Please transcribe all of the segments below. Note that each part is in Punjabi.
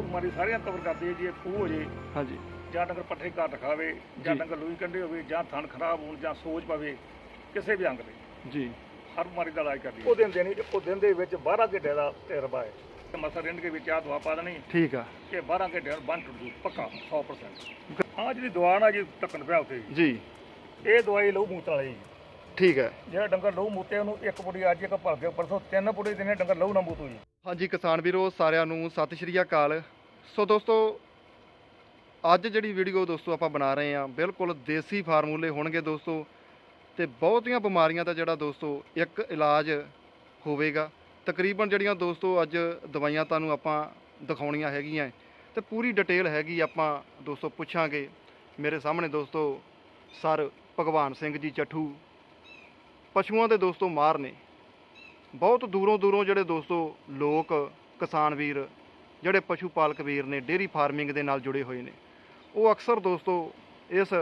ਉਹ ਬਿਮਾਰੀ ਸਾਰੀਆਂ ਕਵਰ ਕਰਦੀ ਹੈ ਜੀ ਇਹ ਖੂਹ ਹੋ ਜੇ ਹਾਂਜੀ। ਜਾਂ ਡੰਗਰ ਪੱਠੇ ਘੱਟ ਖਾਵੇ ਜਾਂ। ਡੰਗਰ ਲੂਈ ਕੰਡੇ ਹੋਵੇ ਜਾਂ ਥਣ ਖਰਾਬ ਹੋਣ ਜਾਂ ਸੋਜ ਪਵੇ ਕਿਸੇ ਵੀ ਅੰਗ ਤੇ। ਜੀ। ਹਰ ਬਿਮਾਰੀ ਦਾ ਇਲਾਜ ਕਰਦੀ ਹੈ ਉਹ ਦਿਨ ਦੇਣੀ ਉਹ ਦਿਨ ਦੇ ਵਿੱਚ 12 ਘੰਟੇ ਦਾ ਤਜਰਬਾ ਹੈ। ਤੇ ਮਸਰ ਰਿੰਡ ਦੇ ਵਿੱਚ ਆ ਦਵਾ ਪਾ ਦੇਣੀ। ਠੀਕ ਆ। ਕਿ 12 ਘੰਟੇ ਨਾਲ ਬੰਨ ਟੁੱਟ ਜੂ ਪੱਕਾ 100% ਹਾਂ ਜਿਹੜੀ ਦਵਾ ਨਾ ਜੀ ਢੱਕਣ ਪਿਆ ਉੱਤੇ ਜੀ। ਇਹ ਦਵਾਈ ਲਹੂ ਮੂਤ ਵਾਲੀ। ਜੀ ਠੀਕ ਹੈ। ਜਿਹੜਾ ਡੰਗਰ ਲਹੂ ਮੂਤੇ ਉਹਨੂੰ ਇੱਕ ਪੁੜੀ ਅੱਜ ਇੱਕ ਭਰ ਦਿਓ ਪਰਸੋਂ ਤਿੰਨ ਪੁੜੀ ਦਿਨੇ ਡੰਗਰ ਲਹੂ ਨਾ ਮੂਤੂ ਜੀ। ਹਾਂਜੀ ਕਿਸਾਨ ਵੀਰੋ ਸਾਰਿਆਂ ਨੂੰ ਸਤਿ ਸ਼੍ਰੀ ਅਕਾਲ। ਸੋ ਦੋਸਤੋ ਅੱਜ ਜਿਹੜੀ ਵੀਡੀਓ ਦੋਸਤੋ ਆਪਾਂ ਬਣਾ ਰਹੇ ਹਾਂ ਬਿਲਕੁਲ ਦੇਸੀ ਫਾਰਮੂਲੇ ਹੋਣਗੇ ਦੋਸਤੋ। ਤੇ ਬਹੁਤੀਆਂ ਬਿਮਾਰੀਆਂ ਦਾ ਜਿਹੜਾ ਦੋਸਤੋ ਇੱਕ ਇਲਾਜ ਹੋਵੇਗਾ। ਤਕਰੀਬਨ ਜਿਹੜੀਆਂ ਦੋਸਤੋ ਅੱਜ ਦਵਾਈਆਂ ਤੁਹਾਨੂੰ ਆਪਾਂ ਦਿਖਾਉਣੀਆਂ ਹੈਗੀਆਂ। ਤੇ ਪੂਰੀ ਡਿਟੇਲ ਹੈਗੀ ਆਪਾਂ ਦੋਸਤੋ ਪੁੱਛਾਂਗੇ। ਮੇਰੇ ਸਾਹਮਣੇ ਦੋਸਤੋ ਸਰ ਭਗਵਾਨ ਸਿੰਘ ਜੀ ਚੱਠੂ। ਪਸ਼ੂਆਂ ਦੇ ਦੋਸਤੋ ਮਾਰ ਨੇ। ਬਹੁਤ ਦੂਰੋਂ ਦੂਰੋਂ ਜਿਹੜੇ ਦੋਸਤੋ ਲੋਕ, ਕਿਸਾਨ ਵੀਰ, ਜਿਹੜੇ ਪਸ਼ੂ ਪਾਲਕ ਵੀਰ ਨੇ ਡੇਰੀ ਫਾਰਮਿੰਗ ਦੇ ਨਾਲ ਜੁੜੇ ਹੋਏ ਨੇ। ਉਹ ਅਕਸਰ ਦੋਸਤੋ ਇਸ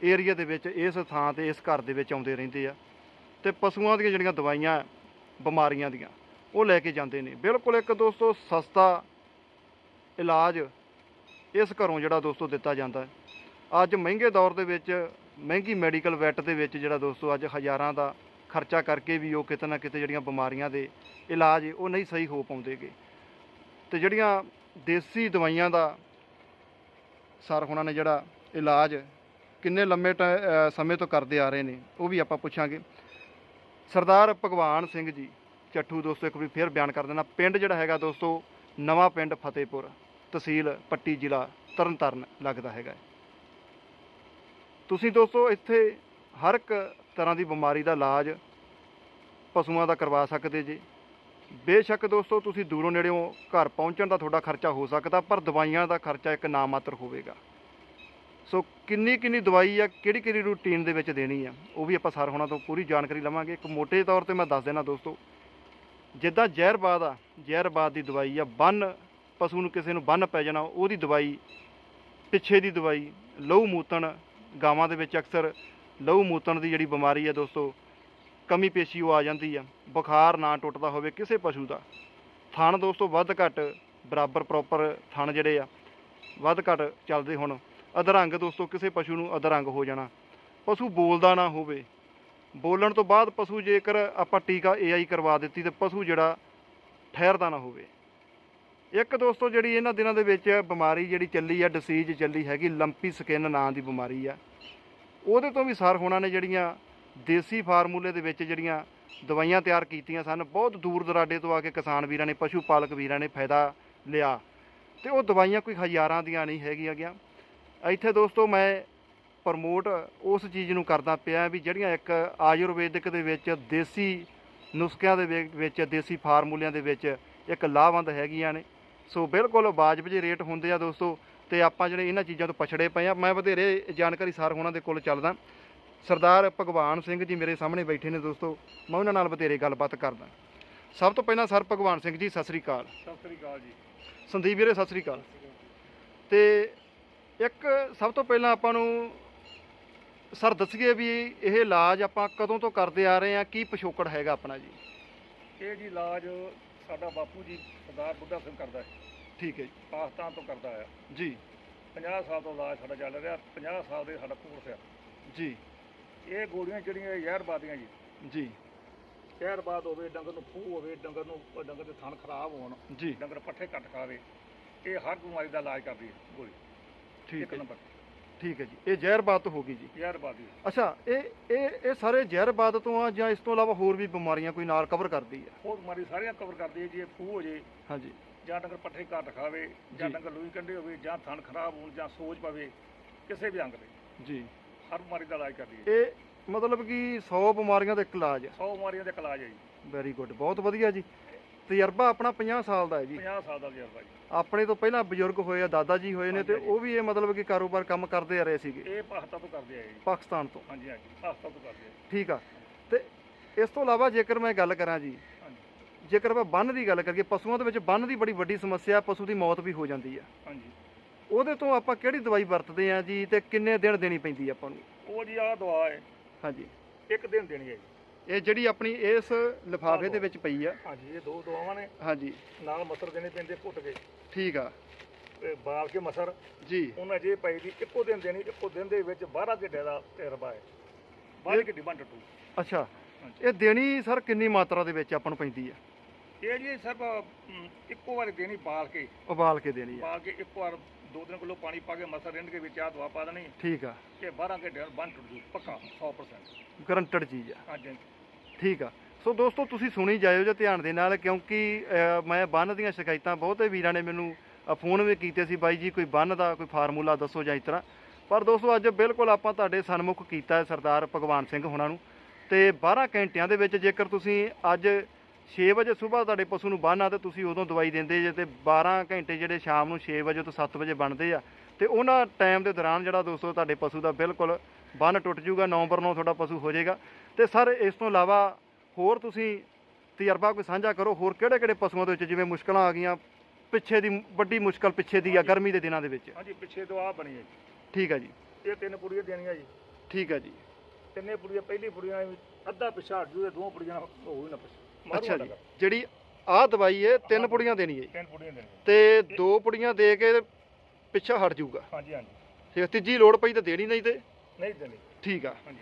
ਏਰੀਆ ਦੇ ਵਿੱਚ, ਇਸ ਥਾਂ ਤੇ, ਇਸ ਘਰ ਦੇ ਵਿੱਚ ਆਉਂਦੇ ਰਹਿੰਦੇ ਆ ਤੇ ਪਸ਼ੂਆਂ ਦੀਆਂ ਜਿਹੜੀਆਂ ਦਵਾਈਆਂ, ਬਿਮਾਰੀਆਂ ਦੀਆਂ, ਉਹ ਲੈ ਕੇ ਜਾਂਦੇ ਨੇ। ਬਿਲਕੁਲ ਇੱਕ ਦੋਸਤੋ ਸਸਤਾ ਇਲਾਜ ਇਸ ਘਰੋਂ ਜਿਹੜਾ ਦੋਸਤੋ ਦਿੱਤਾ ਜਾਂਦਾ ਹੈ। ਅੱਜ ਮਹਿੰਗੇ ਦੌਰ ਦੇ ਵਿੱਚ ਮਹਿੰਗੀ ਮੈਡੀਕਲ ਵੈਟ ਦੇ ਵਿੱਚ ਜਿਹੜਾ ਦੋਸਤੋ ਅੱਜ ਹਜ਼ਾਰਾਂ ਦਾ ਖਰਚਾ ਕਰਕੇ ਵੀ ਉਹ ਕਿਤੇ ਨਾ ਕਿਤੇ ਜਿਹੜੀਆਂ ਬਿਮਾਰੀਆਂ ਦੇ ਇਲਾਜ ਉਹ ਨਹੀਂ ਸਹੀ ਹੋ ਪਾਉਂਦੇਗੇ। ਤੇ ਜਿਹੜੀਆਂ ਦੇਸੀ ਦਵਾਈਆਂ ਦਾ ਸਰ ਹੁਣਾਂ ਨੇ ਜਿਹੜਾ ਇਲਾਜ ਕਿੰਨੇ ਲੰਮੇ ਟੈ- ਸਮੇਂ ਤੋਂ ਕਰਦੇ ਆ ਰਹੇ ਨੇ, ਉਹ ਵੀ ਆਪਾਂ ਪੁੱਛਾਂਗੇ। ਸਰਦਾਰ ਭਗਵਾਨ ਸਿੰਘ ਜੀ, ਚੱਠੂ ਦੋਸਤੋ ਇੱਕ ਵਾਰੀ ਫੇਰ ਬਿਆਨ ਕਰ ਦੇਣਾ। ਪਿੰਡ ਜਿਹੜਾ ਹੈਗਾ ਦੋਸਤੋ, ਨਵਾਂ ਪਿੰਡ ਫਤਿਹਪੁਰ, ਤਹਿਸੀਲ ਪੱਟੀ ਜ਼ਿਲ੍ਹਾ ਤਰਨਤਾਰਨ ਲੱਗਦਾ ਹੈਗਾ। ਤੁਸੀਂ ਦੋਸਤੋ ਇੱਥੇ ਹਰ ਇੱਕ ਤਰ੍ਹਾਂ ਦੀ ਬਿਮਾਰੀ ਦਾ ਇਲਾਜ ਪਸ਼ੂਆਂ ਦਾ ਕਰਵਾ ਸਕਦੇ ਜੀ। ਬੇਸ਼ੱਕ ਦੋਸਤੋ ਤੁਸੀਂ ਦੂਰੋਂ ਨੇੜਿਓਂ ਘਰ ਪਹੁੰਚਣ ਦਾ ਤੁਹਾਡਾ ਖਰਚਾ ਹੋ ਸਕਦਾ, ਪਰ ਦਵਾਈਆਂ ਦਾ ਖਰਚਾ ਇੱਕ ਨਾਮਾਤਰ ਹੋਵੇਗਾ। ਸੋ ਕਿੰਨੀ ਕਿੰਨੀ ਦਵਾਈ ਆ ਕਿਹੜੀ ਕਿਹੜੀ ਰੂਟੀਨ ਦੇ ਵਿੱਚ ਦੇਣੀ ਆ, ਉਹ ਵੀ ਆਪਾਂ ਸਰ ਹੋਣਾ ਤੋਂ ਪੂਰੀ ਜਾਣਕਾਰੀ ਲਵਾਂਗੇ। ਇੱਕ ਮੋਟੇ ਤੌਰ ਤੇ ਮੈਂ ਦੱਸ ਦੇਣਾ ਦੋਸਤੋ, ਜਿੱਦਾਂ ਜ਼ਹਿਰਬਾਦ ਆ ਜ਼ਹਿਰਬਾਦ ਦੀ ਦਵਾਈ ਆ, ਬੰਨ ਪਸ਼ੂ ਨੂੰ ਕਿਸੇ ਨੂੰ ਬੰਨ ਪੈ ਜਾਣਾ, ਉਹਦੀ ਦਵਾਈ, ਪਿੱਛੇ ਦੀ ਦਵਾਈ, ਲਹੂ ਮੂਤਣ ਗਾਵਾਂ ਦੇ ਵਿੱਚ ਅਕਸਰ ਲਹੂ ਮੂਤਣ ਦੀ ਜਿਹੜੀ ਬਿਮਾਰੀ ਆ ਦੋਸਤੋ, ਕਮੀ ਪੇਸ਼ੀ ਉਹ ਆ ਜਾਂਦੀ ਆ। ਬੁਖਾਰ ਨਾ ਟੁੱਟਦਾ ਹੋਵੇ ਕਿਸੇ ਪਸ਼ੂ ਦਾ। ਥਣ ਦੋਸਤੋ ਵੱਧ ਘੱਟ, ਬਰਾਬਰ ਪ੍ਰੋਪਰ ਥਣ ਜਿਹੜੇ ਆ, ਵੱਧ ਘੱਟ ਚੱਲਦੇ ਹੁਣ। ਅਧਰੰਗ ਦੋਸਤੋ ਕਿਸੇ ਪਸ਼ੂ ਨੂੰ ਅਧਰੰਗ ਹੋ ਜਾਣਾ। ਪਸ਼ੂ ਬੋਲਦਾ ਨਾ ਹੋਵੇ। ਬੋਲਣ ਤੋਂ ਬਾਅਦ ਪਸ਼ੂ ਜੇਕਰ ਆਪਾਂ ਟੀਕਾ ਏਆਈ ਕਰਵਾ ਦਿੱਤੀ ਤੇ ਪਸ਼ੂ ਜਿਹੜਾ ਠਹਿਰਦਾ ਨਾ ਹੋਵੇ। ਇੱਕ ਦੋਸਤੋ, ਜਿਹੜੀ ਇਹਨਾਂ ਦਿਨਾਂ ਦੇ ਵਿੱਚ ਬਿਮਾਰੀ ਜਿਹੜੀ ਚੱਲੀ ਆ ਡਿਸੀਜ ਚੱਲੀ ਹੈਗੀ ਲੰਪੀ ਸਕਿਨ ਨਾਂ ਦੀ ਬਿਮਾਰੀ ਆ, ਉਹਦੇ ਤੋਂ ਵੀ ਸਰ ਹੋਣਾ ਨੇ ਜਿਹੜੀਆਂ ਦੇਸੀ ਫਾਰਮੂਲੇ ਦੇ ਵਿੱਚ ਜਿਹੜੀਆਂ ਦਵਾਈਆਂ ਤਿਆਰ ਕੀਤੀਆਂ ਸਨ, ਬਹੁਤ ਦੂਰ ਦਰਾਡੇ ਤੋਂ ਆ ਕੇ ਕਿਸਾਨ ਵੀਰਾਂ ਨੇ, ਪਸ਼ੂ ਪਾਲਕ ਵੀਰਾਂ ਨੇ ਫਾਇਦਾ ਲਿਆ। ਤੇ ਉਹ ਦਵਾਈਆਂ ਕੋਈ ਹਜ਼ਾਰਾਂ ਦੀਆਂ ਨਹੀਂ ਹੈਗੀਆਂ ਗਿਆ। ਇੱਥੇ ਦੋਸਤੋ, ਮੈਂ ਪ੍ਰਮੋਟ ਉਸ ਚੀਜ਼ ਨੂੰ ਕਰਦਾ ਪਿਆ ਵੀ ਜਿਹੜੀਆਂ ਇੱਕ ਆਯੁਰਵੈਦਿਕ ਦੇ ਵਿੱਚ, ਦੇਸੀ ਨੁਸਖਿਆਂ ਦੇ ਵਿ- ਵਿੱਚ, ਦੇਸੀ ਫਾਰਮੂਲਿਆਂ ਦੇ ਵਿੱਚ ਇੱਕ ਲਾਹਵੰਦ ਹੈਗੀਆਂ ਨੇ। ਸੋ ਬਿਲਕੁਲ ਵਾਜਬ ਜਿਹੇ ਰੇਟ ਹੁੰਦੇ ਆ ਦੋਸਤੋ ਤੇ ਆਪਾਂ ਜਿਹੜੇ ਇਹਨਾਂ ਚੀਜ਼ਾਂ ਤੋਂ ਪਛੜੇ ਪਏ ਆ ਮੈਂ ਵਧੇਰੇ ਜਾਣਕਾਰੀ ਸਰ ਹੋਣਾ ਦੇ ਕੋਲ ਚੱਲਦਾ। ਸਰਦਾਰ ਭਗਵਾਨ ਸਿੰਘ ਜੀ ਮੇਰੇ ਸਾਹਮਣੇ ਬੈਠੇ ਨੇ ਦੋਸਤੋ ਮੈਂ ਉਹਨਾਂ ਨਾਲ ਵਧੇਰੇ ਗੱਲਬਾਤ ਕਰਦਾ। ਸਭ ਤੋਂ ਪਹਿਲਾਂ ਸਰ ਭਗਵਾਨ ਸਿੰਘ ਜੀ ਸਤਿ ਸ੍ਰੀ ਅਕਾਲ। ਸਤਿ ਸ੍ਰੀ ਅਕਾਲ ਜੀ। ਸੰਦੀਪ ਵੀਰੇ ਸਤਿ ਸ੍ਰੀ ਅਕਾਲ। ਤੇ ਇੱਕ ਸਭ ਤੋਂ ਪਹਿਲਾਂ ਆਪਾਂ ਨੂੰ ਸਰ ਦੱਸੀਏ ਵੀ ਇਹ ਇਲਾਜ ਆਪਾਂ ਕਦੋਂ ਤੋਂ ਕਰਦੇ ਆ ਰਹੇ ਆ ਕੀ ਪਿਛੋਕੜ ਹੈਗਾ ਆਪਣਾ ਜੀ? ਇਹ ਜੀ ਇਲਾਜ ਸਾਡਾ ਬਾਪੂ ਜੀ ਸਰਦਾਰ ਬੁੱਢਾ ਸਿੰਘ ਕਰਦਾ ਹੈ। ਠੀਕ ਹੈ ਪਾਕਿਸਤਾਨ ਤੋਂ ਕਰਦਾ ਆ ਜੀ। 50 ਸਾਲ ਤੋਂ ਇਲਾਜ ਸਾਡਾ ਚੱਲ ਰਿਹਾ 50 ਸਾਲ ਦੇ ਸਾਡਾ ਕੋਰਸ ਆ। ਜੀ। ਇਹ ਗੋਲੀਆਂ ਜਿਹੜੀਆਂ ਇਹ ਜ਼ਹਿਰਬਾਦੀਆਂ ਜੀ। ਜੀ। ਜ਼ਹਿਰਬਾਦ ਹੋਵੇ ਡੰਗਰ ਨੂੰ ਫੂ ਹੋਵੇ ਡੰਗਰ ਨੂੰ ਡੰਗਰ ਦੇ ਥਣ ਖਰਾਬ ਹੋਣ ਜੀ। ਡੰਗਰ ਪੱਠੇ ਘੱਟ ਖਾਵੇ ਇਹ ਹਰ ਬਿਮਾਰੀ ਦਾ ਇਲਾਜ ਕਰਦੀ ਹੈ ਗੋਲੀ। ਠੀਕ ਇੱਕ ਹੈ ਨੰਬਰ। ਠੀਕ ਹੈ ਜੀ ਇਹ ਜ਼ਹਿਰਬਾਦ ਹੋ ਗਈ ਜੀ। ਜ਼ਹਿਰਬਾਦੀ ਅੱਛਾ ਇਹ ਇਹ ਇਹ ਸਾਰੇ ਜ਼ਹਿਰਬਾਦ ਤੋਂ ਆ ਜਾਂ ਇਸ ਤੋਂ ਇਲਾਵਾ ਹੋਰ ਵੀ ਬਿਮਾਰੀਆਂ ਕੋਈ ਨਾਲ ਕਵਰ ਕਰਦੀ ਹੈ? ਉਹ ਬਿਮਾਰੀ ਸਾਰੀਆਂ ਕਵਰ ਕਰਦੀ ਹੈ ਜੀ ਇਹ ਫੂ ਹੋ ਜੇ ਹਾਂਜੀ। ਜਾਂ ਡੰਗਰ ਪੱਠੇ ਘੱਟ ਖਾਵੇ ਜਾਂ ਜੀ। ਡੰਗਰ ਲੂਈ ਕੰਡੇ ਹੋਵੇ ਜਾਂ ਥਣ ਖਰਾਬ ਹੋਣ ਜਾਂ ਸੋਜ ਪਵੇ ਕਿਸੇ ਵੀ ਅੰਗ ਤੇ। ਜੀ। ਹਰ ਬਿਮਾਰੀ ਦਾ ਇਲਾਜ ਕਰਦੀ ਹੈ ਇਹ ਮਤਲਬ ਕਿ 100 ਬਿਮਾਰੀਆਂ ਦਾ ਇੱਕ ਇਲਾਜ ਹੈ? 100 ਬਿਮਾਰੀਆਂ ਦਾ ਇੱਕ ਇਲਾਜ ਹੈ ਜੀ। ਵੈਰੀ ਗੁੱਡ ਬਹੁਤ ਵਧੀਆ ਜੀ। ਤਜਰਬਾ ਆਪਣਾ 50 ਸਾਲ ਦਾ ਹੈ ਜੀ। 50 ਸਾਲ ਦਾ ਤਜਰਬਾ ਜੀ। ਆਪਣੇ ਤੋਂ ਪਹਿਲਾਂ ਬਜ਼ੁਰਗ ਹੋਏ ਆ ਦਾਦਾ ਜੀ ਹੋਏ ਨੇ ਤੇ ਉਹ ਵੀ ਇਹ ਮਤਲਬ ਕਿ ਕਾਰੋਬਾਰ ਕੰਮ ਕਰਦੇ ਆ ਰਹੇ ਸੀਗੇ। ਇਹ ਪਾਕਿਸਤਾਨ ਤੋਂ ਕਰਦੇ ਆ ਜੀ। ਪਾਕਿਸਤਾਨ ਤੋਂ। ਹਾਂਜੀ ਹਾਂਜੀ। ਪਾਕਿਸਤਾਨ ਤੋਂ ਕਰਦੇ ਆ ਠੀਕ ਆ। ਤੇ ਇਸ ਤੋਂ ਇਲਾਵਾ ਜੇਕਰ ਮੈਂ ਗੱਲ ਕਰਾਂ ਜੀ ਜੇਕਰ ਆਪਾਂ ਬੰਨ ਦੀ ਗੱਲ ਕਰੀਏ ਪਸ਼ੂਆਂ ਦੇ ਵਿੱਚ ਬੰਨ ਦੀ ਬੜੀ ਵੱਡੀ ਸਮੱਸਿਆ ਪਸ਼ੂ ਦੀ ਮੌਤ ਵੀ ਹੋ ਜਾਂਦੀ ਆ। ਹਾਂਜੀ। ਉਹਦੇ ਤੋਂ ਆਪਾਂ ਕਿਹੜੀ ਦਵਾਈ ਵਰਤਦੇ ਆ ਜੀ ਤੇ ਕਿੰਨੇ ਦਿਨ ਦੇਣੀ ਪੈਂਦੀ ਆ ਆਪਾਂ ਨੂੰ? ਉਹ ਜੀ ਆਹ ਦਵਾ ਹੈ। ਹਾਂਜੀ। ਇੱਕ ਦਿਨ ਦੇਣੀ ਹੈ ਜੀ। ਇਹ ਜਿਹੜੀ ਆਪਣੀ ਇਸ ਲਿਫਾਫੇ ਦੇ ਵਿੱਚ ਪਈ ਆ। ਹਾਂਜੀ ਇਹ ਦੋ ਦਵਾਵਾਂ ਨੇ। ਹਾਂਜੀ। ਨਾਲ ਮਸਰ ਦੇਣੇ ਪੈਂਦੇ ਘੁੱਟ ਕੇ ਠੀਕ ਆ। ਬਾਲ ਕੇ ਮਸਰ? ਜੀ। ਉਹਨਾਂ ਜੇ ਪਈ ਦੀ ਇੱਕੋ ਦਿਨ ਦੇਣੀ ਇੱਕੋ ਦਿਨ ਦੇ ਵਿੱਚ 12 ਘੰਟੇ ਦਾ ਤਜਰਬਾ ਹੈ 12 ਘੰਟੇ ਬੰਦ ਟੂ ਅੱਛਾ। ਇਹ ਦੇਣੀ ਸਰ ਕਿੰਨੀ ਮਾਤਰਾ ਦੇ ਵਿੱਚ ਆਪਾਂ ਨੂੰ ਪੈਂਦੀ ਆ? ਇਹ ਜੀ ਅਮ, ਇੱਕੋ ਵਾਰ ਦੇਣੀ ਬਾਲ ਕੇ। ਉਬਾਲ ਕੇ ਦੇਣੀ ਆ। ਬਾਲ ਕੇ ਇੱਕ ਵਾਰ ਦੋ ਤਿੰਨ ਕਿਲੋ ਪਾਣੀ ਪਾ ਕੇ ਮਸਰ ਰਿੰਨ ਕੇ ਵਿੱਚ ਆ ਦਵਾ ਪਾ ਦੇਣੀ। ਠੀਕ ਆ। ਕਿ 12 ਘੰਟੇ ਬੰਦ ਟੁੱਟ ਜੂ ਪੱਕਾ 100% ਗਰੰਟਡ ਚੀਜ਼ ਆ। ਹਾਂਜੀ। ਠੀਕ ਆ। ਸੋ ਦੋਸਤੋ, ਤੁਸੀਂ ਸੁਣੀ ਜਾਇਓ ਜੇ ਧਿਆਨ ਦੇ ਨਾਲ, ਕਿਉਂਕਿ ਮੈਂ ਬੰਨ ਦੀਆਂ ਸ਼ਿਕਾਇਤਾਂ ਬਹੁਤੇ ਵੀਰਾਂ ਨੇ ਮੈਨੂੰ ਫੋਨ ਵੀ ਕੀਤੇ ਸੀ, ਬਾਈ ਜੀ, ਕੋਈ ਬੰਨ ਦਾ ਕੋਈ ਫਾਰਮੂਲਾ ਦੱਸੋ ਜਾਂ ਇਸ ਤਰ੍ਹਾਂ। ਪਰ ਦੋਸਤੋ, ਅੱਜ ਬਿਲਕੁਲ ਆਪਾਂ ਤੁਹਾਡੇ ਸਨਮੁਖ ਕੀਤਾ ਹੈ ਸਰਦਾਰ ਭਗਵਾਨ ਸਿੰਘ ਹੁਣਾਂ ਨੂੰ। ਤੇ 12 ਘੰਟਿਆਂ ਦੇ ਵਿੱਚ ਜੇਕਰ ਤੁਸੀਂ ਅੱਜ 6 ਵਜੇ ਸਵੇਰ ਤੁਹਾਡੇ ਪਸ਼ੂ ਨੂੰ ਬੰਨ੍ਹ ਆ, ਤੇ ਤੁਸੀਂ ਉਦੋਂ ਦਵਾਈ ਦਿੰਦੇ ਜੇ, ਤੇ 12 ਘੰਟੇ ਜਿਹੜੇ ਸ਼ਾਮ ਨੂੰ 6 ਵਜੇ ਤੋਂ 7 ਵਜੇ ਬਣਦੇ ਆ, ਤੇ ਉਹਨਾਂ ਟਾਈਮ ਦੇ ਦੌਰਾਨ ਜਿਹੜਾ ਦੋਸਤੋ ਤੁਹਾਡੇ ਪਸ਼ੂ ਦਾ ਬਿਲਕੁਲ ਬੰਨ ਟੁੱਟ ਜਾਊਗਾ ਨਵੰਬਰ ਨੌ ਤੁਹਾਡਾ ਪਸ਼ੂ ਹੋ ਜਾਏਗਾ। ਤੇ ਸਰ ਇਸ ਤੋਂ ਇਲਾਵਾ ਹੋਰ ਤੁਸੀਂ ਤਜਰਬਾ ਕੋਈ ਸਾਂਝਾ ਕਰੋ ਹੋਰ ਕਿਹੜੇ ਕਿਹੜੇ ਪਸ਼ੂਆਂ ਦੇ ਵਿੱਚ ਜਿਵੇਂ ਮੁਸ਼ਕਲਾਂ ਆ ਗਈਆਂ ਪਿੱਛੇ ਦੀ ਵੱਡੀ ਮੁਸ਼ਕਲ ਪਿੱਛੇ ਦੀ ਆ ਗਰਮੀ ਦੇ ਦਿਨਾਂ ਦੇ ਵਿੱਚ? ਹਾਂਜੀ ਪਿੱਛੇ ਤੋਂ ਆ ਬਣੀ ਹੈ ਠੀਕ ਆ ਜੀ। ਇਹ ਤਿੰਨ ਪੁੜੀਆਂ ਦੇਣੀਆਂ ਜੀ। ਠੀਕ ਆ ਜੀ। ਤਿੰਨੇ ਪੁੜੀਆਂ ਪਹਿਲੀ ਪੁੜੀਆਂ ਅੱਧਾ ਪਿਛਾ ਹਟ ਜੂ ਤੇ ਦੋ ਪੁੜੀਆਂ ਹੋਊ ਨਾ ਪਿਛਾ। ਅੱਛਾ ਜੀ। ਜਿਹੜੀ ਆਹ ਦਵਾਈ ਹੈ ਤਿੰਨ ਪੁੜੀਆਂ ਦੇਣੀ ਹੈ ਜੀ। ਤਿੰਨ ਪੁੜੀਆਂ ਦੇਣੀਆਂ। ਤੇ ਦੋ ਪੁੜੀਆਂ ਦੇ ਕੇ ਪਿੱਛਾ ਹਟ ਜਾਊਗਾ। ਹਾਂਜੀ ਹਾਂਜੀ। ਤੇ ਤੀਜੀ ਲੋੜ ਪਈ ਤਾਂ ਦੇਣੀ ਨਹੀਂ ਤੇ? ਨਹੀਂ ਦੇਣੀ। ਠੀਕ ਆ। ਹਾਂਜੀ।